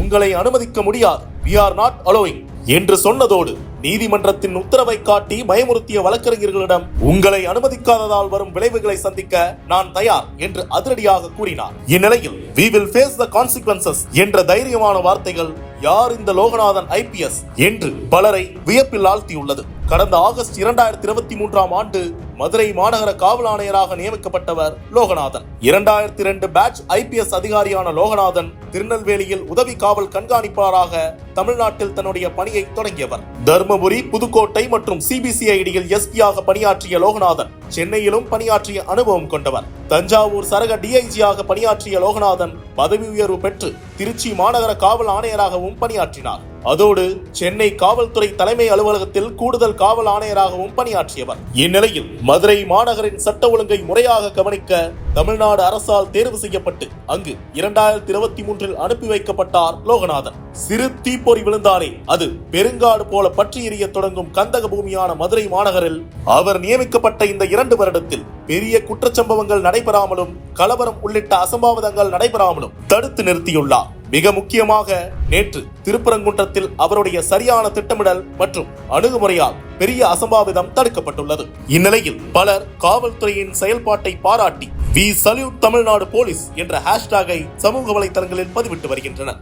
உங்களை அனுமதிக்க முடியாது. வி ஆர் நாட் அலோவிங் என்று சொன்னதோடு நீதிமன்றத்தின் உத்தரவை காட்டி பயமுறுத்திய வழக்கறிஞர்களிடம் உங்களை அனுமதிக்காததால் வரும் விளைவுகளை சந்திக்க நான் தயார் என்று அதிரடியாக கூறினார். இந்நிலையில் we will face the consequences என்ற தைரியமான வார்த்தைகள் யார் இந்த லோகநாதன் ஐபிஎஸ் என்று பலரை வியப்பில் ஆழ்த்தியுள்ளது. கடந்த ஆகஸ்ட் இரண்டாயிரத்தி இருபத்தி மூன்றாம் ஆண்டு மதுரை மாநகர காவல் ஆணையராக நியமிக்கப்பட்டவர் லோகநாதன். இரண்டாயிரத்தி இரண்டு பேட்ச் ஐபிஎஸ் அதிகாரியான லோகநாதன் திருநெல்வேலியில் உதவி காவல் கண்காணிப்பாளராக தமிழ்நாட்டில் தன்னுடைய பணியை தொடங்கியவர். தர்மபுரி புதுக்கோட்டை மற்றும் சிபிசிஐடியில் எஸ்பியாக பணியாற்றிய லோகநாதன் சென்னையிலும் பணியாற்றிய அனுபவம் கொண்டவர். தஞ்சாவூர் சரக டிஐஜியாக பணியாற்றிய லோகநாதன் பதவி உயர்வு பெற்று திருச்சி மாநகர காவல் ஆணையராகவும் பணியாற்றினார். அதோடு சென்னை காவல்துறை தலைமை அலுவலகத்தில் கூடுதல் காவல் ஆணையராகவும் பணியாற்றியவர். இந்நிலையில் மதுரை மாநகரின் சட்ட ஒழுங்கை முறையாக கவனிக்க தமிழ்நாடு அரசால் தேர்வு செய்யப்பட்டு அங்கு இரண்டாயிரத்தி இருபத்தி மூன்றில் அனுப்பி வைக்கப்பட்டார் லோகநாதன். சிறு தீப்பொறி விழுந்தாலே அது பெருங்காடு போல பற்றி எரிய தொடங்கும் கந்தக பூமியான மதுரை மாநகரில் அவர் நியமிக்கப்பட்ட இந்த இரண்டு வருடத்தில் பெரிய குற்றச்சம்பவங்கள் நடைபெறாமலும் கலவரம் உள்ளிட்ட அசம்பாவிதங்கள் நடைபெறாமலும் தடுத்து நிறுத்தியுள்ளார். மிக முக்கியமாக நேற்று திருப்பரங்குன்றத்தில் அவருடைய சரியான திட்டமிடல் மற்றும் அணுகுமுறையால் பெரிய அசம்பாவிதம் தடுக்கப்பட்டுள்ளது. இந்நிலையில் பலர் காவல்துறையின் செயல்பாட்டை பாராட்டி வி சல்யூட் தமிழ்நாடு போலீஸ் என்ற ஹேஷ்டாகை சமூக வலைதளங்களில் பதிவிட்டு வருகின்றனர்.